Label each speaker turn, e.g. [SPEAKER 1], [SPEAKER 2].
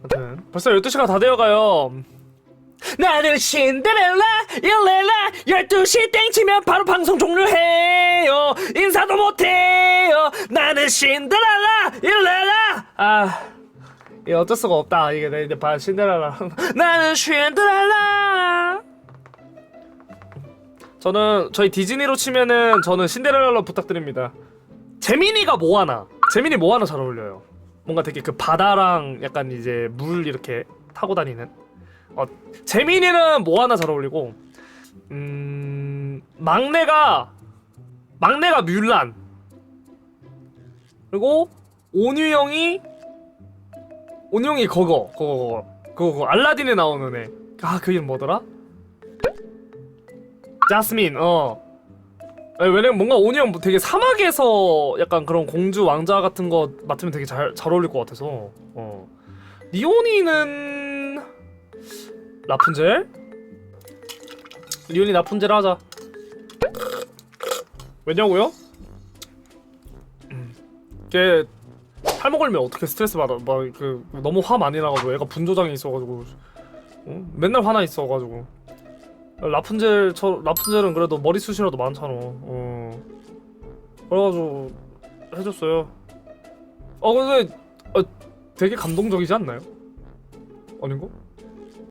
[SPEAKER 1] 아무튼. 벌써 12시가 다 되어가요. 나는 신데렐라 일렐라 12시 땡치면 바로 방송 종료해요. 인사도 못해요. 나는 신데렐라 일렐라. 아 이게 어쩔 수가 없다. 이게 내 이제 봐 신데렐라. 나는 신데렐라. 저는 저희 디즈니로 치면은 저는 신데렐라로 부탁드립니다. 재민이가 모아나? 재민이 모아나 잘 어울려요 뭔가 되게 그 바다랑 약간 이제 물 이렇게 타고 다니는. 어 재민이는 모아나 잘 어울리고 음 막내가 막내가 뮬란. 그리고 온유 형이 온유 형이 그거 그거. 그거, 그거. 알라딘에 나오는 애아그 이름 뭐더라? 자스민 어 아니, 왜냐면 뭔가 온유 형 되게 사막에서 약간 그런 공주 왕자 같은 거 맡으면 되게 잘, 잘 어울릴 것 같아서 어 리오니는 라푼젤? 리오니 라푼젤 하자 왜냐고요? 음, 걔 탈모 걸면 어떻게 스트레스 받아 막 그 너무 화 많이 나가지고 애가 분조장이 있어가지고 어? 맨날 화나 있어가지고 라푼젤 저 라푼젤은 그래도 머리숱이라도 많잖아 어 그래가지고 해줬어요 어 근데 어, 되게 감동적이지 않나요? 아닌가?